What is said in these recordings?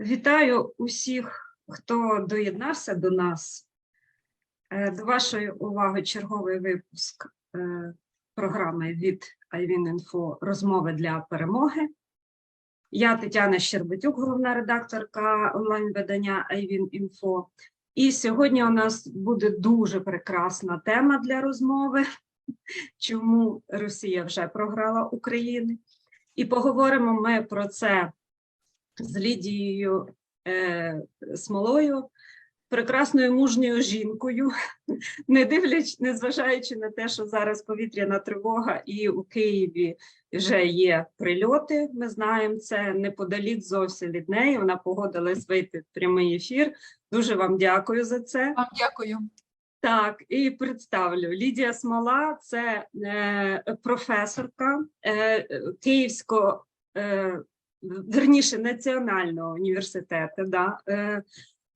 Вітаю усіх, хто доєднався до нас. Е, До вашої уваги черговий випуск е, програми від iWinInfo «Розмови для перемоги». Я Тетяна Щербатюк, головна редакторка онлайн-видання iWinInfo. І сьогодні у нас буде дуже прекрасна тема для розмови, чому Росія вже програла Україні. І поговоримо ми про це з Лідією е, Смолою, прекрасною мужньою жінкою, не дивлячись, незважаючи на те, що зараз повітряна тривога, і у Києві вже є прильоти. Ми знаємо це неподалік зовсім від неї. Вона погодилась вийти в прямий ефір. Дуже вам дякую за це. Вам дякую. Так, і представлю Лідія Смола, це е, професорка е, Київського, е, верніше Національного університету, да, е,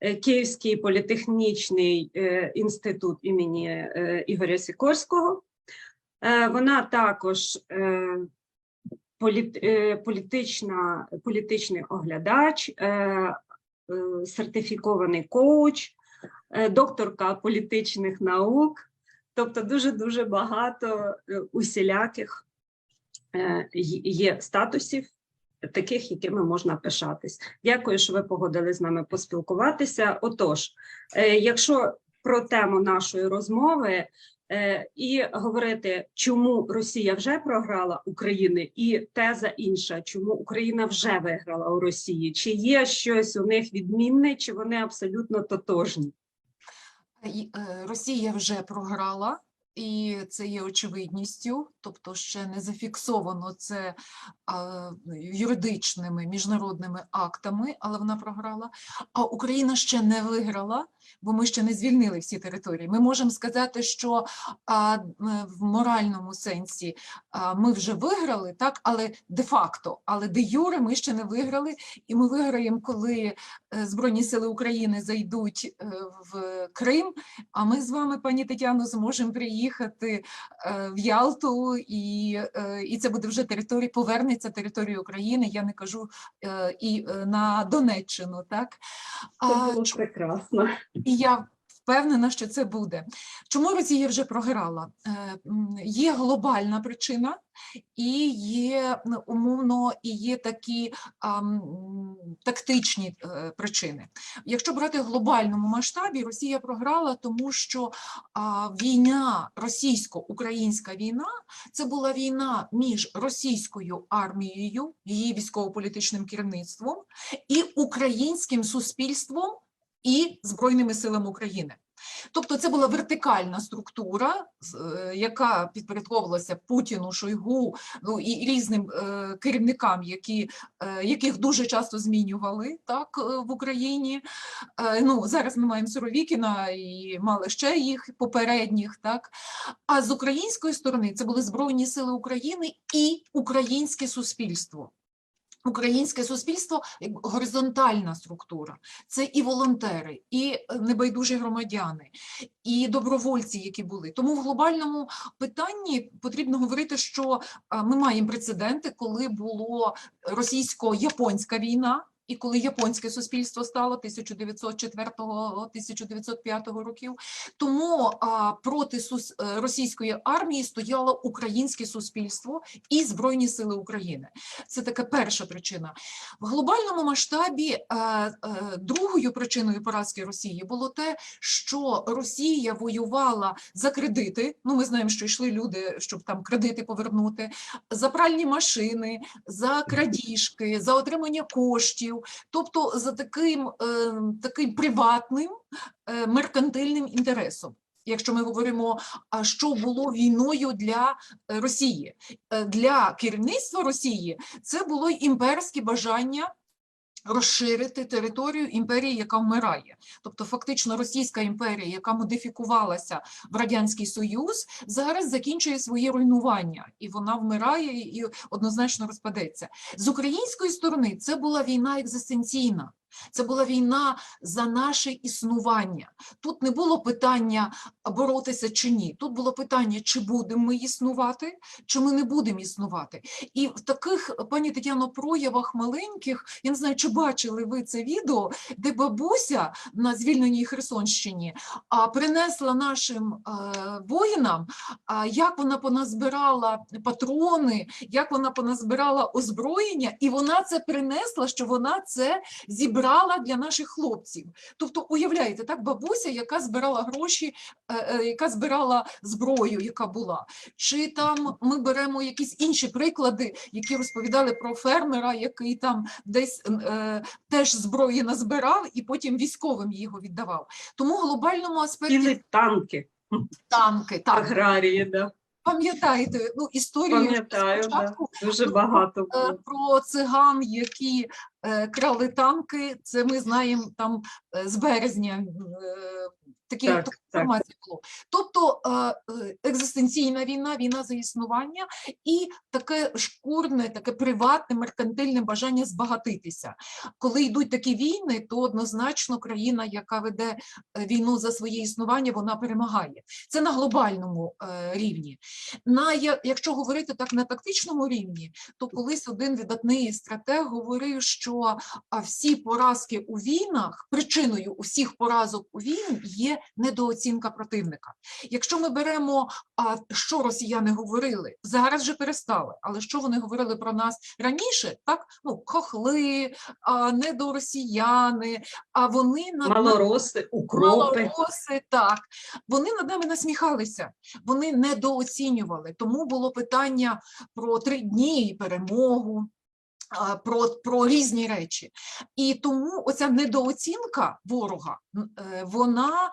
е, Київський політехнічний е, інститут імені Ігоря Сікорського. Вона також політ, політична, політичний оглядач, сертифікований коуч докторка політичних наук, тобто дуже-дуже багато усіляких є статусів, таких, якими можна пишатись. Дякую, що ви погодили з нами поспілкуватися. Отож, е, якщо про тему нашої розмови е, і говорити, чому Росія вже програла України, і теза інша, чому Україна вже виграла у Росії, чи є щось у них відмінне, чи вони абсолютно тотожні? Е, Росія вже програла, і це є очевидністю, тобто ще не зафіксовано це юридичними міжнародними актами, але вона програла. А Україна ще не виграла, бо ми ще не звільнили всі території. Ми можемо сказати, що в моральному сенсі ми вже виграли, так, але де-факто, але де юре ми ще не виграли, і ми виграємо, коли е, Збройні сили України зайдуть е, в Крим. А ми з вами, пані Тетяно, зможемо приїхати е, в Ялту, і, е, і це буде вже територія, повернеться територія України. Я не кажу е, і на Донеччину. Так Це А, прекрасно. і я впевнена, що це буде. Чому Росія вже програла? Е, Є глобальна причина, і є умовно, і є такі ам, тактичні е, причини. Якщо брати в глобальному масштабі, Росія програла, тому що а, війна, російсько-українська війна, це була війна між російською армією, її військово-політичним керівництвом і українським суспільством і Збройними силами України. Тобто це була вертикальна структура, е, яка підпорядковувалася Путіну, Шойгу, ну і різним е, керівникам, які, е, яких дуже часто змінювали так е, в Україні. Е, ну зараз ми маємо Суровікіна і мали ще їх попередніх. Так а з української сторони це були Збройні Сили України і українське суспільство. Українське суспільство як горизонтальна структура. Це і волонтери, і е, небайдужі громадяни, і добровольці, які були. Тому в глобальному питанні потрібно говорити, що ми маємо прецеденти, коли було російсько-японська війна. І коли японське суспільство стало 1904-1905 років, тому а, проти сус- е, російської армії стояло українське суспільство і Збройні Сили України. Це така перша причина. В глобальному масштабі е, е, другою причиною поразки Росії було те, що Росія воювала за кредити. Ну, ми знаємо, що йшли люди, щоб там кредити повернути, за пральні машини, за крадіжки, за отримання коштів, тобто за таким, е, таким приватним е, меркантильним інтересом. Якщо ми говоримо, що було війною для е, Росії, для керівництва Росії це було імперське бажання розширити територію імперії, яка вмирає. Тобто, фактично, Російська імперія, яка модифікувалася в Радянський Союз, зараз закінчує своє руйнування, і вона вмирає і однозначно розпадеться. З української сторони це була війна екзистенційна. Це була війна за наше існування. Тут не було питання боротися чи ні. Тут було питання, чи будемо ми існувати, чи ми не будемо існувати. І в таких, пані Тетяно, проявах маленьких, я не знаю, чи бачили ви це відео, де бабуся на звільненій Херсонщині принесла нашим е, воїнам, як вона поназбирала патрони, як вона поназбирала озброєння, і вона це принесла, що вона це зібрала для наших хлопців. Тобто, уявляєте, так, бабуся, яка збирала гроші, е, е, яка збирала зброю, яка була. Чи там ми беремо якісь інші приклади, які розповідали про фермера, який там десь е, теж зброї назбирав і потім військовим його віддавав. Тому в глобальному аспекті Цілі танки, танки, так, аграрії, да. пам'ятаєте, ну, історію Пам'ятаю, да. дуже Ну, багато було. Про циган, які крали танки, це ми знаємо там е, з березня. е, Такі Так, така так. було. Тобто е, е, екзистенційна війна, війна за існування і таке шкурне, таке приватне, меркантильне бажання збагатитися. Коли йдуть такі війни, то однозначно країна, яка веде е, війну за своє існування, вона перемагає. Це на глобальному е, рівні. На якщо говорити так на тактичному рівні, то колись один видатний стратег говорив, що а, всі поразки у війнах, причиною усіх поразок у війн є недооцінка противника. Якщо ми беремо, що росіяни говорили, зараз вже перестали, але що вони говорили про нас раніше, так ну хохли, недоросіяни, а вони над Малороси, укропи. малороси, так. Вони над нами насміхалися, вони недооцінювали. Тому було питання про три дні і перемогу. Про, про різні речі. І тому оця недооцінка ворога, е, вона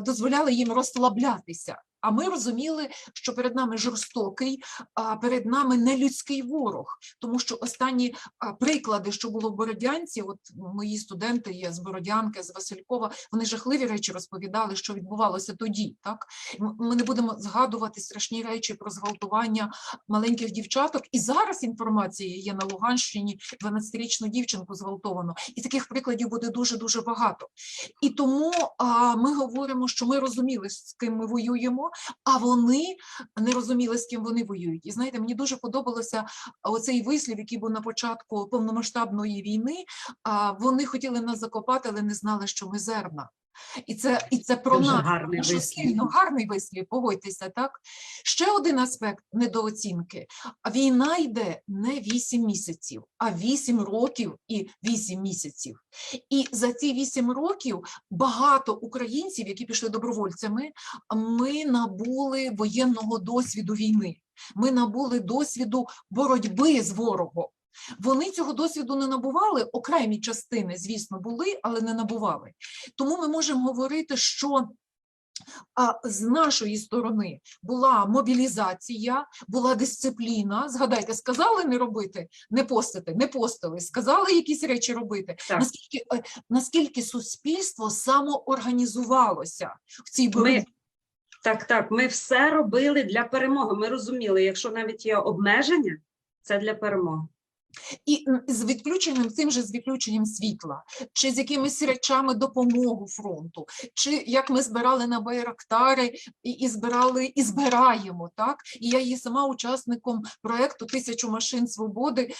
дозволяла їм розслаблятися. А ми розуміли, що перед нами жорстокий, а перед нами нелюдський ворог, тому що останні приклади, що було в Бородянці, от мої студенти є з Бородянки, з Василькова, вони жахливі речі розповідали, що відбувалося тоді. Так ми не будемо згадувати страшні речі про зґвалтування маленьких дівчаток. І зараз інформація є на Луганщині, 12-річну дівчинку зґвалтовано, і таких прикладів буде дуже дуже багато. І тому а, ми говоримо, що ми розуміли, з ким ми воюємо, а вони не розуміли, з ким вони воюють. І знаєте, мені дуже подобалося оцей вислів, який був на початку повномасштабної війни. Вони хотіли нас закопати, але не знали, що ми зерна. І це, і це про Дуже нас. гарний нашу вислів. гарний вислів, погодьтеся, так? Ще один аспект недооцінки. Війна йде не 8 місяців, а 8 років і 8 місяців. І за ці 8 років багато українців, які пішли добровольцями, ми набули воєнного досвіду війни. Ми набули досвіду боротьби з ворогом. Вони цього досвіду не набували, окремі частини, звісно, були, але не набували. Тому ми можемо говорити, що а, з нашої сторони була мобілізація, була дисципліна. Згадайте, сказали не робити, не постити, не постили, сказали якісь речі робити. Так. Наскільки, е, наскільки суспільство самоорганізувалося в цій боротьбі? Ми, так, так, ми все робили для перемоги. Ми розуміли, якщо навіть є обмеження, це для перемоги. І з відключенням цим же з відключенням світла, чи з якимись речами допомогу фронту, чи як ми збирали на Байрактари і, і збирали і збираємо, так? І я є сама учасником проекту Тисячу машин свободи,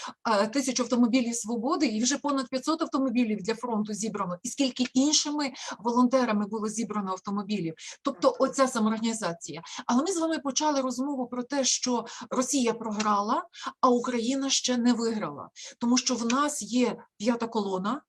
тисячу автомобілів свободи, і вже понад 500 автомобілів для фронту зібрано. І скільки іншими волонтерами було зібрано автомобілів. Тобто, оця самоорганізація. Але ми з вами почали розмову про те, що Росія програла, а Україна ще не виграла, тому що в нас є п'ята колона.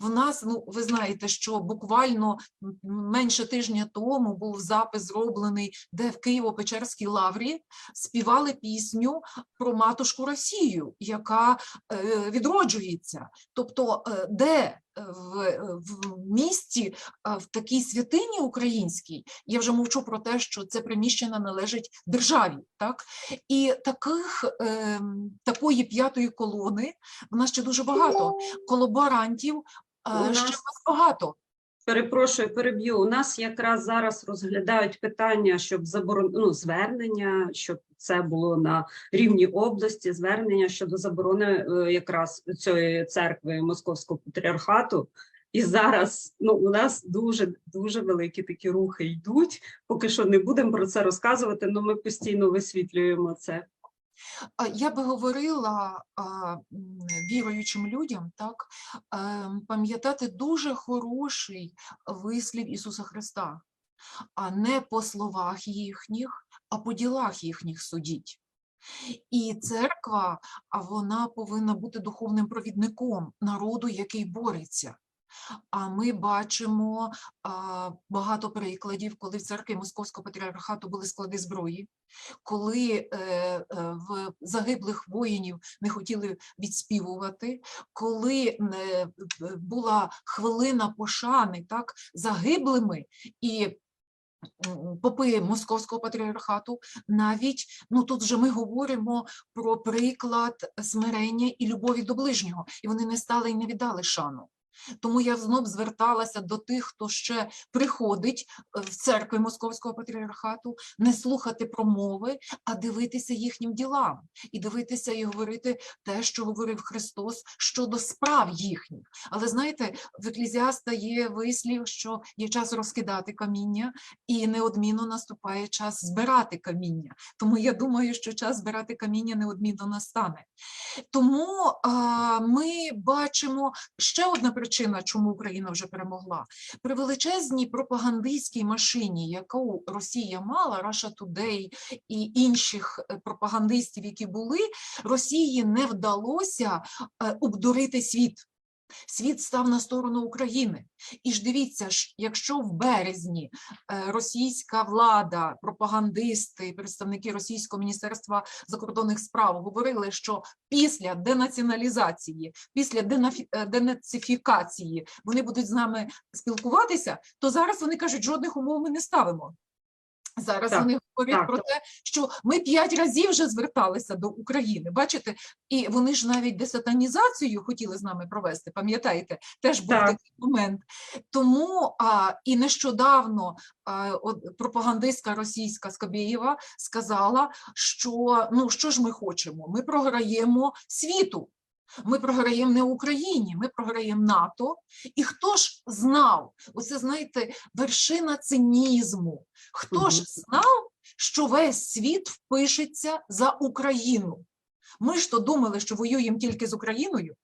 В нас, ну ви знаєте, що буквально менше тижня тому був запис зроблений, де в Києво-Печерській лаврі співали пісню про матушку Росію, яка е, відроджується. Тобто, е, де в, е, в місті, в такій святині українській, я вже мовчу про те, що це приміщення належить державі, так і таких е, такої п'ятої колони в нас ще дуже багато колаборантів. Е, нас багато. Перепрошую, переб'ю. У нас якраз зараз розглядають питання, щоб заборон... ну, звернення, щоб це було на рівні області, звернення щодо заборони е, якраз цієї церкви Московського патріархату. І зараз ну, у нас дуже дуже великі такі рухи йдуть. Поки що не будемо про це розказувати, але ми постійно висвітлюємо це. Я би говорила віруючим людям, так пам'ятати дуже хороший вислів Ісуса Христа, а не по словах їхніх, а по ділах їхніх судіть. І церква, вона повинна бути духовним провідником народу, який бореться. А ми бачимо а, багато прикладів, коли в церкві Московського патріархату були склади зброї, коли е, е, в загиблих воїнів не хотіли відспівувати, коли е, була хвилина пошани так, загиблими і попи Московського патріархату, навіть ну тут вже ми говоримо про приклад смирення і любові до ближнього, і вони не стали і не віддали шану. Тому я знов зверталася до тих, хто ще приходить е, в церкви Московського патріархату, не слухати промови, а дивитися їхнім ділам і дивитися і говорити те, що говорив Христос щодо справ їхніх. Але знаєте, в еклізіаста є вислів, що є час розкидати каміння, і неодмінно наступає час збирати каміння. Тому я думаю, що час збирати каміння неодмінно настане. Тому а, ми бачимо ще одна причина, чому Україна вже перемогла. При величезній пропагандистській машині, яку Росія мала, Russia Today і інших е, пропагандистів, які були, Росії не вдалося е, обдурити світ. Світ став на сторону України. І ж дивіться, ж, якщо в березні е, російська влада, пропагандисти, представники Російського міністерства закордонних справ говорили, що після денаціоналізації, після е, денацифікації вони будуть з нами спілкуватися, то зараз вони кажуть, жодних умов ми не ставимо. Зараз Так, вони говорять так, про те, що ми п'ять разів вже зверталися до України. Бачите, і вони ж навіть десатанізацію хотіли з нами провести. Пам'ятаєте, теж був Так. такий момент. Тому а, і нещодавно а, от, пропагандистка російська Скабєєва сказала, що ну що ж ми хочемо? Ми програємо світу. Ми програємо не Україні, ми програємо НАТО. І хто ж знав? Оце знаєте, вершина цинізму. Хто ж знав, що весь світ впишеться за Україну? Ми ж то думали, що воюємо тільки з Україною.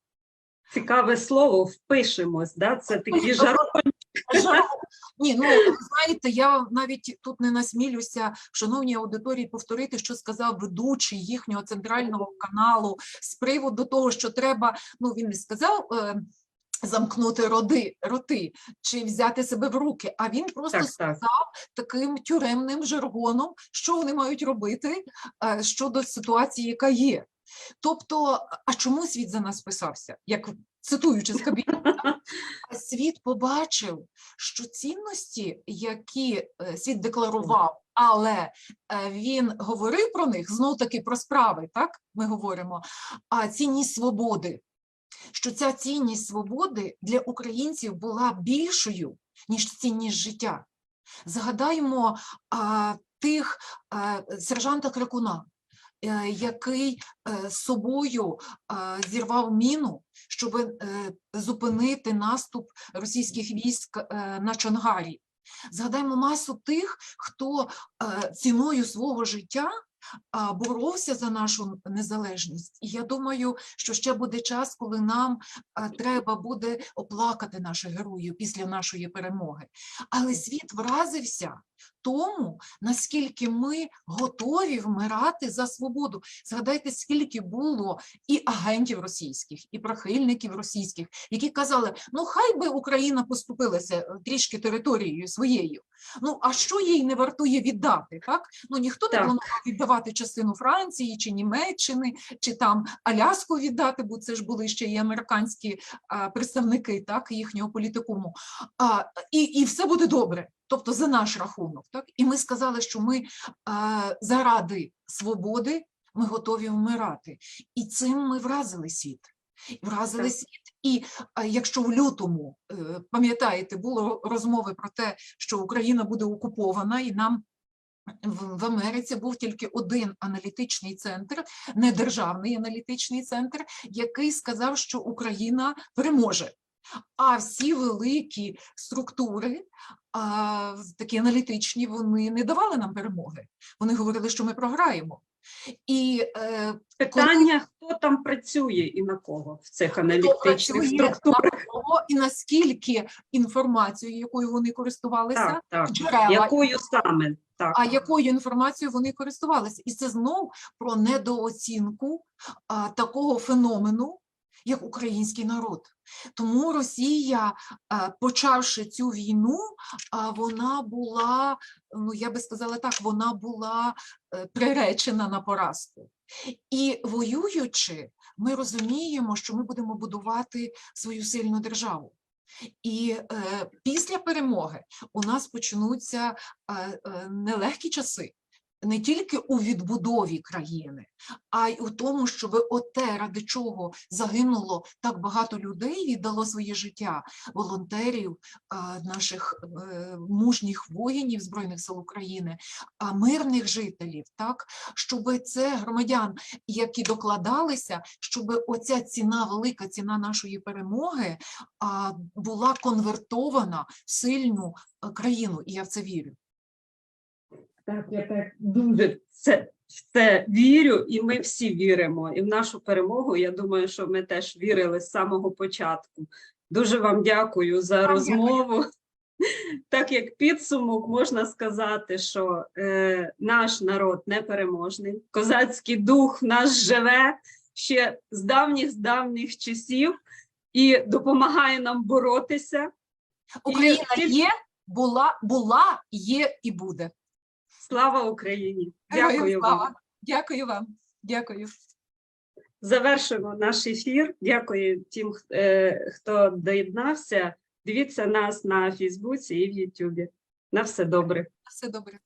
Цікаве слово, впишемось. Да? Це такий жаргон. Ні, ну знаєте, я навіть тут не насмілюся, шановній аудиторії, повторити, що сказав ведучий їхнього центрального каналу з приводу того, що треба. Ну він не сказав. Е, Замкнути роди, роти чи взяти себе в руки, а він просто Так, так. сказав таким тюремним жаргоном, що вони мають робити е, щодо ситуації, яка є. Тобто, а чому світ за нас писався? Як цитуючи з кабінету, світ побачив, що цінності, які е, світ декларував, але е, він говорив про них знов таки про справи, так ми говоримо, а цінність свободи. Що ця цінність свободи для українців була більшою, ніж цінність життя. Згадаємо а, тих а, сержанта Кракуна, е, який е, собою е, зірвав міну, щоб е, зупинити наступ російських військ е, на Чонгарі. Згадаємо масу тих, хто е, ціною свого життя боровся за нашу незалежність. І я думаю, що ще буде час, коли нам треба буде оплакати наших героїв після нашої перемоги. Але світ вразився тому, наскільки ми готові вмирати за свободу. Згадайте, скільки було і агентів російських, і прихильників російських, які казали: ну хай би Україна поступилася е, трішки територією своєю. Ну а що їй не вартує віддати? Так ну ніхто не Так. планував віддавати частину Франції чи Німеччини, чи там Аляску віддати, бо це ж були ще і американські а, представники так їхнього політикуму. А, і, і все буде добре. Тобто за наш рахунок, так і ми сказали, що ми а, заради свободи ми готові вмирати, і цим ми вразили світ. Вразили Так. світ І а, якщо в лютому, е, пам'ятаєте, було розмови про те, що Україна буде окупована, і нам в в Америці був тільки один аналітичний центр, не державний аналітичний центр, який сказав, що Україна переможе. А всі великі структури, а, такі аналітичні, вони не давали нам перемоги. Вони говорили, що ми програємо. І е, Питання, хто там працює і на кого в цих аналітичних працює структурах. на кого і наскільки інформацією, якою вони користувалися, Так, так. джерела, Якою саме? Так. а якою інформацією вони користувалися. І це знов про недооцінку а, такого феномену, як український народ. Тому Росія, почавши цю війну, а, вона була, ну я би сказала так, вона була е, приречена на поразку. І воюючи, ми розуміємо, що ми будемо будувати свою сильну державу. І е, після перемоги у нас почнуться е, е, нелегкі часи. Не тільки у відбудові країни, а й у тому, щоб оте, ради чого загинуло так багато людей, віддало своє життя, волонтерів, наших е, мужніх воїнів Збройних сил України, а мирних жителів, так, щоб це громадян, які докладалися, щоб оця ціна, велика ціна нашої перемоги була конвертована в сильну е, країну, і я в це вірю. Так, я так дуже це, в це вірю, і ми всі віримо. І в нашу перемогу. Я думаю, що ми теж вірили з самого початку. Дуже вам дякую за Вам розмову. Так як підсумок можна сказати, що е, наш народ непереможний, козацький дух в нас живе ще з давніх з давніх часів і допомагає нам боротися. Україна тільки- є, була, була, є і буде. Слава Україні! Дякую вам. Дякую вам. Дякую. Завершуємо наш ефір. Дякую тим, е, хто доєднався. Дивіться нас на Фейсбуці і в Ютубі. На все добре. На Все добре.